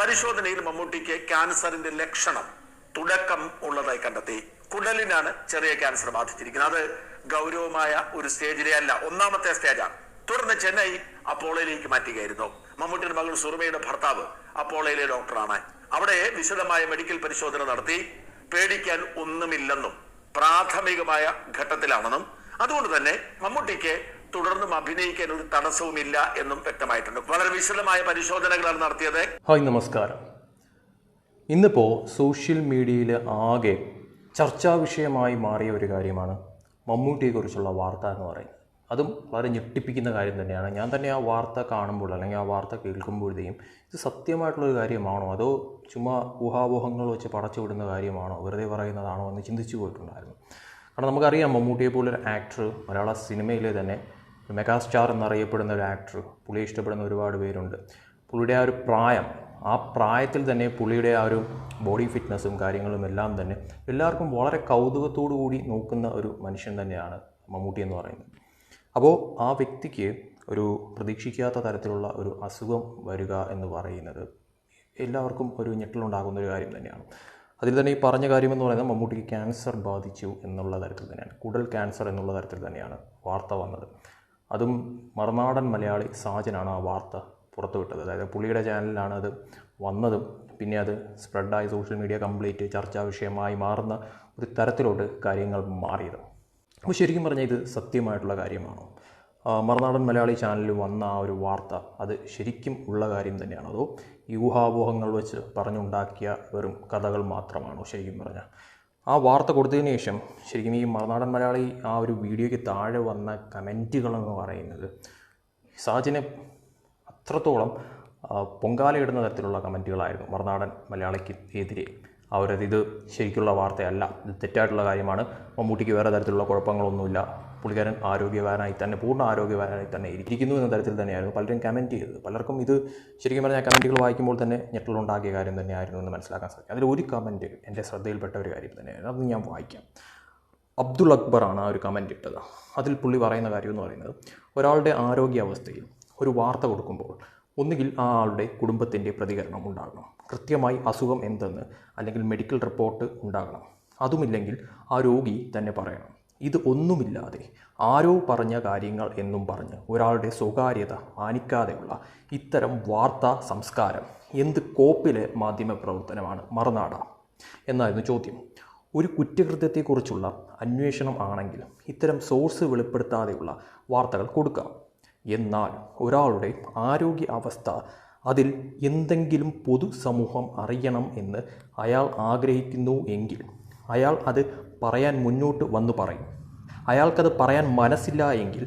പരിശോധനയിൽ മമ്മൂട്ടിക്ക് ക്യാൻസറിന്റെ ലക്ഷണം തുടക്കം ഉള്ളതായി കണ്ടെത്തി. കുടലിനാണ് ചെറിയ ക്യാൻസർ ബാധിച്ചിരിക്കുന്നത്. അത് ഗൗരവമായ ഒരു സ്റ്റേജിലെ അല്ല ഒന്നാമത്തെ സ്റ്റേജാണ്. തുടർന്ന് ചെന്നൈ അപ്പോളയിലേക്ക് മാറ്റുകയായിരുന്നു. മമ്മൂട്ടിയുടെ മകൾ സുറുമയുടെ ഭർത്താവ് അപ്പോളയിലെ ഡോക്ടറാണ്. അവിടെ വിശദമായ മെഡിക്കൽ പരിശോധന നടത്തി. പേടിക്കാൻ ഒന്നുമില്ലെന്നും പ്രാഥമികമായ ഘട്ടത്തിലാണെന്നും. അതുകൊണ്ട് തന്നെ മമ്മൂട്ടിക്ക് തുടർന്നും അഭിനയിക്കാൻ ഒരു തടസ്സവുമില്ല എന്നും വ്യക്തമായിട്ടുണ്ട്. വളരെ വിശദമായ പരിശോധനകളാണ് നടത്തിയത്. ഹായ് നമസ്കാരം. ഇന്നിപ്പോൾ സോഷ്യൽ മീഡിയയിൽ ആകെ ചർച്ചാ വിഷയമായി മാറിയ ഒരു കാര്യമാണ് മമ്മൂട്ടിയെക്കുറിച്ചുള്ള വാർത്ത എന്ന് പറയുന്നത്. അതും വളരെ ഞെട്ടിപ്പിക്കുന്ന കാര്യം തന്നെയാണ്. ഞാൻ തന്നെ ആ വാർത്ത കാണുമ്പോൾ അല്ലെങ്കിൽ ആ വാർത്ത കേൾക്കുമ്പോഴത്തേക്കും ഇത് സത്യമായിട്ടുള്ളൊരു കാര്യമാണോ? അതോ ചുമ്മാ ഊഹാപോഹങ്ങൾ വെച്ച് പടച്ചു വിടുന്ന കാര്യമാണോ? വെറുതെ പറയുന്നതാണോ എന്ന് ചിന്തിച്ചു പോയിട്ടുണ്ടായിരുന്നു. കാരണം നമുക്കറിയാം മമ്മൂട്ടിയെ പോലൊരു ആക്ടർ മലയാള സിനിമയിലെ തന്നെ മെഗാസ്റ്റാർ എന്നറിയപ്പെടുന്ന ഒരു ആക്ടർ പുള്ളിയെ ഇഷ്ടപ്പെടുന്ന ഒരുപാട് പേരുണ്ട്. പുള്ളിയുടെ ആ ഒരു പ്രായം ആ പ്രായത്തിൽ തന്നെ പുള്ളിയുടെ ആ ഒരു ബോഡി ഫിറ്റ്നസ്സും കാര്യങ്ങളും എല്ലാം തന്നെ എല്ലാവർക്കും വളരെ കൗതുകത്തോടു കൂടി നോക്കുന്ന ഒരു മനുഷ്യൻ തന്നെയാണ് മമ്മൂട്ടി എന്ന് പറയുന്നത്. അപ്പോൾ ആ വ്യക്തിക്ക് ഒരു പ്രതീക്ഷിക്കാത്ത തരത്തിലുള്ള ഒരു അസുഖം വരിക എന്ന് പറയുന്നത് എല്ലാവർക്കും ഒരു ഞെട്ടലുണ്ടാകുന്ന ഒരു കാര്യം തന്നെയാണ്. അതിൽ തന്നെ ഈ പറഞ്ഞ കാര്യം എന്ന് പറയുന്നത് മമ്മൂട്ടിക്ക് ക്യാൻസർ ബാധിച്ചു എന്നുള്ള തരത്തിൽ തന്നെയാണ്. കുടൽ ക്യാൻസർ എന്നുള്ള തരത്തിൽ തന്നെയാണ് വാർത്ത വന്നത്. അതും മറുനാടൻ മലയാളി സാജനാണ് ആ വാർത്ത പുറത്തുവിട്ടത്. അതായത് പുള്ളിയുടെ ചാനലിലാണ് അത് വന്നതും പിന്നെ അത് സ്പ്രെഡായി സോഷ്യൽ മീഡിയ കംപ്ലീറ്റ് ചർച്ചാ വിഷയമായി മാറുന്ന ഒരു തരത്തിലോട്ട് കാര്യങ്ങൾ മാറിയത്. അപ്പോൾ ശരിക്കും പറഞ്ഞാൽ ഇത് സത്യമായിട്ടുള്ള കാര്യമാണോ? മറുനാടൻ മലയാളി ചാനലിൽ വന്ന ആ ഒരു വാർത്ത അത് ശരിക്കും ഉള്ള കാര്യം തന്നെയാണ്? അതോ ഈ ഊഹാപോഹങ്ങൾ വെച്ച് പറഞ്ഞുണ്ടാക്കിയ വെറും കഥകൾ മാത്രമാണോ ശരിക്കും പറഞ്ഞാൽ ആ വാർത്ത കൊടുത്തതിന് ശേഷം ശരിക്കും ഈ മറുനാടൻ മലയാളി ആ ഒരു വീഡിയോയ്ക്ക് താഴെ വന്ന കമന്റുകളെന്ന് പറയുന്നത് സാജിനെ അത്രത്തോളം പൊങ്കാലയിടുന്ന തരത്തിലുള്ള കമന്റുകളായിരുന്നു മറുനാടൻ മലയാളിക്ക് എതിരെ. അവരത് ഇത് ശരിക്കുള്ള വാർത്തയല്ല. ഇത് തെറ്റായിട്ടുള്ള കാര്യമാണ്. മമ്മൂട്ടിക്ക് വേറെ തരത്തിലുള്ള കുഴപ്പങ്ങളൊന്നുമില്ല. പുള്ളിക്കാരൻ ആരോഗ്യവാനായി തന്നെ പൂർണ ആരോഗ്യവാനായി തന്നെ ഇരിക്കുന്നു എന്ന തരത്തിൽ തന്നെയായിരുന്നു പലരും കമന്റ് ചെയ്തത്. പലർക്കും ഇത് ശരിക്കും പറഞ്ഞാൽ കമന്റുകൾ വായിക്കുമ്പോൾ തന്നെ ഞെട്ടലുണ്ടാക്കിയ കാര്യം തന്നെയായിരുന്നു എന്ന് മനസ്സിലാക്കാൻ സാധിക്കും. അതിൽ ഒരു കമന്റ് എന്റെ ശ്രദ്ധയിൽപ്പെട്ട ഒരു കാര്യം തന്നെയായിരുന്നു. അത് ഞാൻ വായിക്കാം. അബ്ദുൾ അക്ബറാണ് ആ ഒരു കമന്റ് ഇട്ടത്. അതിൽ പുള്ളി പറയുന്ന കാര്യം എന്ന് പറയുന്നത് ഒരാളുടെ ആരോഗ്യാവസ്ഥയിൽ ഒരു വാർത്ത കൊടുക്കുമ്പോൾ ഒന്നുകിൽ ആ ആളുടെ കുടുംബത്തിന്റെ പ്രതികരണം ഉണ്ടാകണം. കൃത്യമായി അസുഖം എന്തെന്ന് അല്ലെങ്കിൽ മെഡിക്കൽ റിപ്പോർട്ട് ഉണ്ടാകണം. അതുമില്ലെങ്കിൽ ആ രോഗി തന്നെ പറയണം. ഇത് ഒന്നുമില്ലാതെ ആരോ പറഞ്ഞ കാര്യങ്ങൾ എന്നും പറഞ്ഞ് ഒരാളുടെ സ്വകാര്യത മാനിക്കാതെയുള്ള ഇത്തരം വാർത്താ സംസ്കാരം എന്ത് കോപ്പിലെ മാധ്യമ പ്രവർത്തനമാണ്? മറുനാട. എന്നായിരുന്നു ചോദ്യം. ഒരു കുറ്റകൃത്യത്തെക്കുറിച്ചുള്ള അന്വേഷണം ആണെങ്കിൽ ഇത്തരം സോഴ്സ് വെളിപ്പെടുത്താതെയുള്ള വാർത്തകൾ കൊടുക്കാം. എന്നാൽ ഒരാളുടെ ആരോഗ്യ അവസ്ഥ അതിൽ എന്തെങ്കിലും പൊതുസമൂഹം അറിയണം എന്ന് അയാൾ ആഗ്രഹിക്കുന്നു എങ്കിൽ അയാൾ അത് പറയാൻ മുന്നോട്ട് വന്നു പറയും. അയാൾക്കത് പറയാൻ മനസ്സില്ല എങ്കിൽ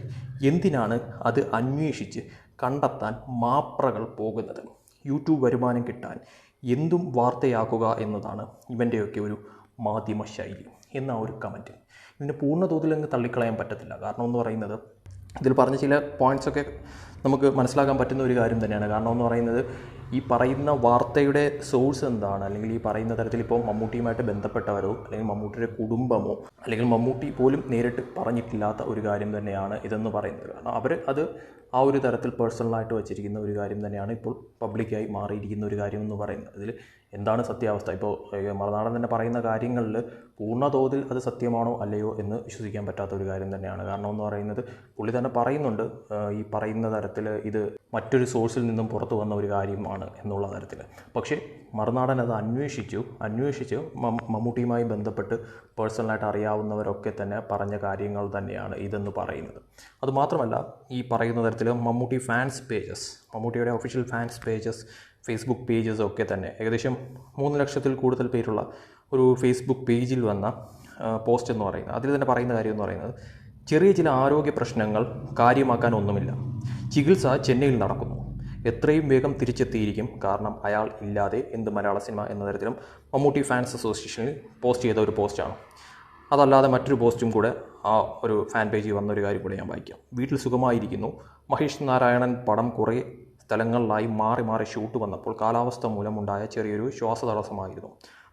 എന്തിനാണ് അത് അന്വേഷിച്ച് കണ്ടെത്താൻ മാപ്രകൾ പോകുന്നത്? യൂട്യൂബ് വരുമാനം കിട്ടാൻ എന്തും വാർത്തയാക്കുക എന്നതാണ് ഇവന്റെയൊക്കെ ഒരു മാധ്യമ ശൈലി എന്ന ഒരു കമന്റ് ഇതിന്റെ പൂർണ തോതിൽ അങ്ങ് തള്ളിക്കളയാൻ പറ്റത്തില്ല. കാരണം എന്ന് പറയുന്നത് ഇതിൽ പറഞ്ഞ ചില പോയിന്റ്സൊക്കെ നമുക്ക് മനസ്സിലാക്കാൻ പറ്റുന്ന ഒരു കാര്യം തന്നെയാണ്. കാരണം എന്ന് പറയുന്നത് ഈ പറയുന്ന വാർത്തയുടെ സോഴ്സ് എന്താണ്? അല്ലെങ്കിൽ ഈ പറയുന്ന തരത്തിൽ ഇപ്പോൾ മമ്മൂട്ടിയുമായിട്ട് ബന്ധപ്പെട്ടവരോ അല്ലെങ്കിൽ മമ്മൂട്ടിയുടെ കുടുംബമോ അല്ലെങ്കിൽ മമ്മൂട്ടി പോലും നേരിട്ട് പറഞ്ഞിട്ടില്ലാത്ത ഒരു കാര്യം തന്നെയാണ് ഇതെന്ന് പറയുന്നത്. കാരണം അവർ അത് ആ ഒരു തരത്തിൽ പേഴ്സണലായിട്ട് വച്ചിരിക്കുന്ന ഒരു കാര്യം തന്നെയാണ് ഇപ്പോൾ പബ്ലിക്കായി മാറിയിരിക്കുന്ന ഒരു കാര്യം എന്ന് പറയുന്നത്. അതിൽ എന്താണ് സത്യാവസ്ഥ? ഇപ്പോൾ മറുനാടൻ തന്നെ പറയുന്ന കാര്യങ്ങളിൽ പൂർണ തോതിൽ അത് സത്യമാണോ അല്ലയോ എന്ന് വിശ്വസിക്കാൻ പറ്റാത്ത ഒരു കാര്യം തന്നെയാണ്. കാരണം എന്ന് പറയുന്നത് പുള്ളി തന്നെ പറയുന്നുണ്ട് ഈ പറയുന്ന തരത്തിൽ ഇത് മറ്റൊരു സോഴ്സിൽ നിന്നും പുറത്തു വന്ന ഒരു കാര്യമാണ് എന്നുള്ള തരത്തിൽ പക്ഷേ മറുനാടൻ അത് അന്വേഷിച്ചു. അന്വേഷിച്ച് മമ്മൂട്ടിയുമായി ബന്ധപ്പെട്ട് പേഴ്സണലായിട്ട് അറിയാവുന്നവരൊക്കെ തന്നെ പറഞ്ഞ കാര്യങ്ങൾ തന്നെയാണ് ഇതെന്ന് പറയുന്നത്. അതുമാത്രമല്ല ഈ പറയുന്ന തരത്തിൽ മമ്മൂട്ടി ഫാൻസ് പേജസ് മമ്മൂട്ടിയുടെ official fans pages Facebook pages ഒക്കെ തന്നെ. ഏകദേശം മൂന്ന് ലക്ഷത്തിൽ കൂടുതൽ പേരുള്ള ഒരു ഫേസ്ബുക്ക് പേജിൽ വന്ന പോസ്റ്റ് എന്ന് പറയുന്നത്. അതിൽ തന്നെ പറയുന്ന കാര്യം എന്ന് പറയുന്നത് ചെറിയ ചില ആരോഗ്യ പ്രശ്നങ്ങൾ കാര്യമാക്കാൻ ഒന്നുമില്ല. ചികിത്സ ചെന്നൈയിൽ നടക്കുന്നു. എത്രയും വേഗം തിരിച്ചെത്തിയിരിക്കും. കാരണം അയാൾ ഇല്ലാതെ എന്ത് മലയാള സിനിമ എന്ന തരത്തിലും മമ്മൂട്ടി ഫാൻസ് അസോസിയേഷനിൽ പോസ്റ്റ് ചെയ്ത ഒരു പോസ്റ്റാണ് അതല്ലാതെ മറ്റൊരു പോസ്റ്റും കൂടെ ആ ഒരു ഫാൻ പേജിൽ വന്നൊരു കാര്യം കൂടെ ഞാൻ വായിക്കാം. വീട്ടിൽ സുഖമായിരിക്കുന്നു. മഹേഷ് നാരായണൻ പടം കുറേ സ്ഥലങ്ങളിലായി മാറി മാറി ഷൂട്ട് വന്നപ്പോൾ കാലാവസ്ഥ മൂലമുണ്ടായ ചെറിയൊരു ശ്വാസതടസ്സമായിരുന്നു.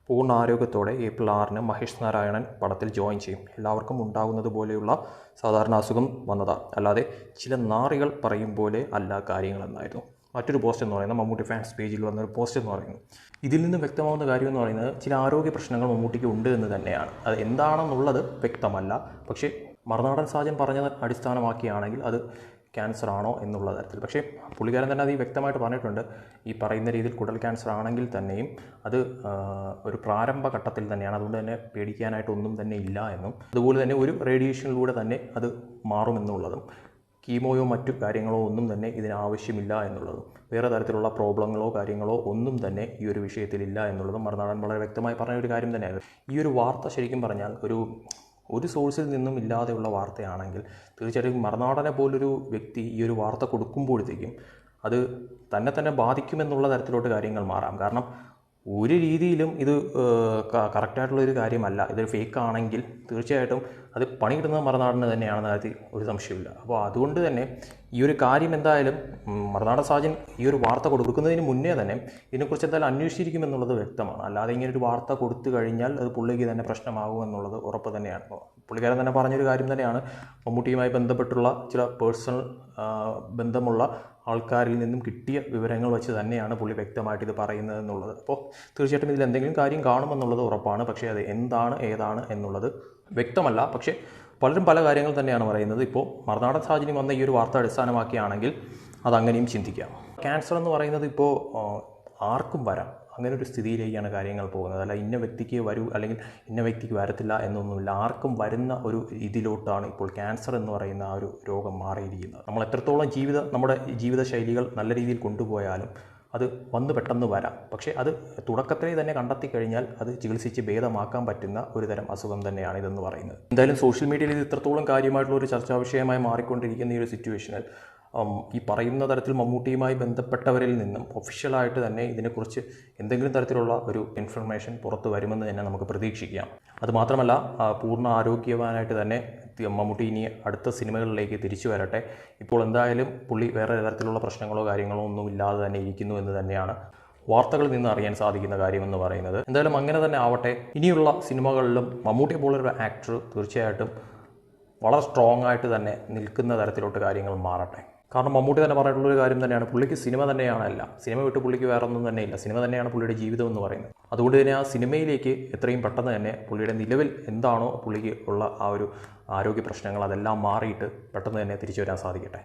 പൂർണ ആരോഗ്യത്തോടെ ഏപ്രിൽ ആറിന് മഹേഷ് നാരായണൻ പടത്തിൽ ജോയിൻ ചെയ്യും. എല്ലാവർക്കും ഉണ്ടാകുന്നത് പോലെയുള്ള സാധാരണ അസുഖം വന്നതാണ് അല്ലാതെ ചില നാറികൾ പറയും പോലെ അല്ല കാര്യങ്ങളെന്നായിരുന്നു. മറ്റൊരു പോസ്റ്റ് എന്ന് പറയുന്നത് മമ്മൂട്ടി ഫാൻസ് പേജിൽ വന്നൊരു പോസ്റ്റ് എന്ന് പറയുന്നു. ഇതിൽ നിന്ന് വ്യക്തമാവുന്ന കാര്യം എന്ന് പറയുന്നത് ചില ആരോഗ്യ പ്രശ്നങ്ങൾ മമ്മൂട്ടിക്ക് ഉണ്ട് എന്ന് തന്നെയാണ്. അത് എന്താണെന്നുള്ളത് വ്യക്തമല്ല. പക്ഷേ മറുനാടൻ സാജൻ പറഞ്ഞത് അടിസ്ഥാനമാക്കിയാണെങ്കിൽ അത് ക്യാൻസർ ആണോ എന്നുള്ള തരത്തിൽ. പക്ഷേ പുള്ളിക്കാരൻ തന്നെ അത് വ്യക്തമായിട്ട് പറഞ്ഞിട്ടുണ്ട്. ഈ പറയുന്ന രീതിയിൽ കുടൽ ക്യാൻസർ ആണെങ്കിൽ തന്നെയും അത് ഒരു പ്രാരംഭ ഘട്ടത്തിൽ തന്നെയാണ്. അതുകൊണ്ട് തന്നെ പേടിക്കാനായിട്ട് ഒന്നും തന്നെ ഇല്ല എന്നും. അതുപോലെ തന്നെ ഒരു റേഡിയേഷനിലൂടെ തന്നെ അത് മാറുമെന്നുള്ളതും കീമോയോ മറ്റു കാര്യങ്ങളോ ഒന്നും തന്നെ ഇതിനാവശ്യമില്ല എന്നുള്ളതും വേറെ തരത്തിലുള്ള പ്രോബ്ലങ്ങളോ കാര്യങ്ങളോ ഒന്നും തന്നെ ഈ ഒരു വിഷയത്തിലില്ല എന്നുള്ളതും മറുനാടൻ വളരെ വ്യക്തമായി പറഞ്ഞ ഒരു കാര്യം തന്നെയാണ് ഈ ഒരു വാർത്ത ശരിക്കും പറഞ്ഞാൽ ഒരു ഒരു സോഴ്സിൽ നിന്നും ഇല്ലാതെയുള്ള വാർത്തയാണെങ്കിൽ തീർച്ചയായിട്ടും മറുനാടനെ പോലൊരു വ്യക്തി ഈ ഒരു വാർത്ത കൊടുക്കുമ്പോഴത്തേക്കും അത് തന്നെ തന്നെ ബാധിക്കുമെന്നുള്ള തരത്തിലോട്ട് കാര്യങ്ങൾ മാറാം. കാരണം ഒരു രീതിയിലും ഇത് കറക്റ്റായിട്ടുള്ള ഒരു കാര്യമല്ല. ഇതൊരു ഫേക്ക് ആണെങ്കിൽ തീർച്ചയായിട്ടും അത് പണി കിട്ടുന്നത് മറുനാടിന് തന്നെയാണെന്ന കാര്യത്തിൽ ഒരു സംശയമില്ല അപ്പോൾ അതുകൊണ്ട് തന്നെ ഈ ഒരു കാര്യം എന്തായാലും മറുനാടൻ സാജൻ ഈ ഒരു വാർത്ത കൊടുക്കുന്നതിന് മുന്നേ തന്നെ ഇതിനെക്കുറിച്ച് എന്തായാലും അന്വേഷിച്ചിരിക്കുമെന്നുള്ളത് വ്യക്തമാണ്. അല്ലാതെ ഇങ്ങനെ ഒരു വാർത്ത കൊടുത്തു കഴിഞ്ഞാൽ അത് പുള്ളിക്ക് തന്നെ പ്രശ്നമാകുമെന്നുള്ളത് ഉറപ്പ് തന്നെയാണ്. പുള്ളിക്കാരൻ തന്നെ പറഞ്ഞൊരു കാര്യം തന്നെയാണ്. മമ്മൂട്ടിയുമായി ബന്ധപ്പെട്ടുള്ള ചില പേഴ്സണൽ ബന്ധമുള്ള ആൾക്കാരിൽ നിന്നും കിട്ടിയ വിവരങ്ങൾ വെച്ച് തന്നെയാണ് പുള്ളി വ്യക്തമായിട്ട് ഇത് പറയുന്നത് എന്നുള്ളത് അപ്പോൾ തീർച്ചയായിട്ടും ഇതിൽ എന്തെങ്കിലും കാര്യം കാണുമെന്നുള്ളത് ഉറപ്പാണ്. പക്ഷേ അത് എന്താണ് ഏതാണ് എന്നുള്ളത് വ്യക്തമല്ല. പക്ഷേ പലരും പല കാര്യങ്ങൾ തന്നെയാണ് പറയുന്നത്. ഇപ്പോൾ മറുനാടൻ സാഹചര്യം വന്ന ഈ ഒരു വാർത്ത അടിസ്ഥാനമാക്കിയാണെങ്കിൽ അതങ്ങനെയും ചിന്തിക്കാം. ക്യാൻസർ എന്ന് പറയുന്നത് ഇപ്പോൾ ആർക്കും വരാം. അങ്ങനെ ഒരു സ്ഥിതിയിലേക്കാണ് കാര്യങ്ങൾ പോകുന്നത്. അല്ല ഇന്ന വ്യക്തിക്ക് വരൂ അല്ലെങ്കിൽ ഇന്ന വ്യക്തിക്ക് വരത്തില്ല എന്നൊന്നുമില്ല. ആർക്കും വരുന്ന ഒരു ഇതിലോട്ടാണ് ഇപ്പോൾ ക്യാൻസർ എന്ന് പറയുന്ന ആ ഒരു രോഗം മാറിയിരിക്കുന്നത്. നമ്മൾ എത്രത്തോളം ജീവിത നമ്മുടെ ജീവിതശൈലികൾ നല്ല രീതിയിൽ കൊണ്ടുപോയാലും അത് വന്ന് പെട്ടെന്ന് വരാം. പക്ഷേ അത് തുടക്കത്തിലേ തന്നെ കണ്ടെത്തി കഴിഞ്ഞാൽ അത് ചികിത്സിച്ച് ഭേദമാക്കാൻ പറ്റുന്ന ഒരു തരം അസുഖം തന്നെയാണ് ഇതെന്ന് പറയുന്നത്. എന്തായാലും സോഷ്യൽ മീഡിയയിൽ ഇത് ഇത്രത്തോളം കാര്യമായിട്ടുള്ള ഒരു ചർച്ചാ വിഷയമായി മാറിക്കൊണ്ടിരിക്കുന്ന ഈ ഒരു സിറ്റുവേഷനിൽ ഈ പറയുന്ന തരത്തിൽ മമ്മൂട്ടിയുമായി ബന്ധപ്പെട്ടവരിൽ നിന്നും ഒഫീഷ്യലായിട്ട് തന്നെ ഇതിനെക്കുറിച്ച് എന്തെങ്കിലും തരത്തിലുള്ള ഒരു ഇൻഫർമേഷൻ പുറത്തു വരുമെന്ന് തന്നെ നമുക്ക് പ്രതീക്ഷിക്കാം. അതുമാത്രമല്ല പൂർണ ആരോഗ്യവാനായിട്ട് തന്നെ മമ്മൂട്ടി ഇനി അടുത്ത സിനിമകളിലേക്ക് തിരിച്ചു വരട്ടെ. ഇപ്പോൾ എന്തായാലും പുള്ളി വേറെ തരത്തിലുള്ള പ്രശ്നങ്ങളോ കാര്യങ്ങളോ ഒന്നും ഇല്ലാതെ തന്നെ ഇരിക്കുന്നു എന്ന് തന്നെയാണ് വാർത്തകളിൽ നിന്ന് അറിയാൻ സാധിക്കുന്ന കാര്യമെന്ന് പറയുന്നത്. എന്തായാലും അങ്ങനെ തന്നെ ആവട്ടെ. ഇനിയുള്ള സിനിമകളിലും മമ്മൂട്ടി പോലൊരു ആക്ടർ തീർച്ചയായിട്ടും വളരെ സ്ട്രോങ് ആയിട്ട് തന്നെ നിൽക്കുന്ന തരത്തിലോട്ട് കാര്യങ്ങൾ മാറട്ടെ. കാരണം മമ്മൂട്ടി തന്നെ പറഞ്ഞിട്ടുള്ളൊരു കാര്യം തന്നെയാണ്. പുള്ളിക്ക് സിനിമ തന്നെയാണ് സിനിമ വിട്ട് പുള്ളിക്ക് വേറെ ഒന്നും തന്നെ ഇല്ല. സിനിമ തന്നെയാണ് പുള്ളിയുടെ ജീവിതം എന്ന് പറയുന്നത്. അതുകൊണ്ട് തന്നെ ആ സിനിമയിലേക്ക് എത്രയും പെട്ടെന്ന് തന്നെ പുള്ളിയുടെ നിലവിൽ എന്താണോ പുള്ളിക്ക് ഉള്ള ആ ഒരു ആരോഗ്യ പ്രശ്നങ്ങൾ അതെല്ലാം മാറിയിട്ട് പെട്ടെന്ന് തന്നെ തിരിച്ചു വരാൻ സാധിക്കട്ടെ.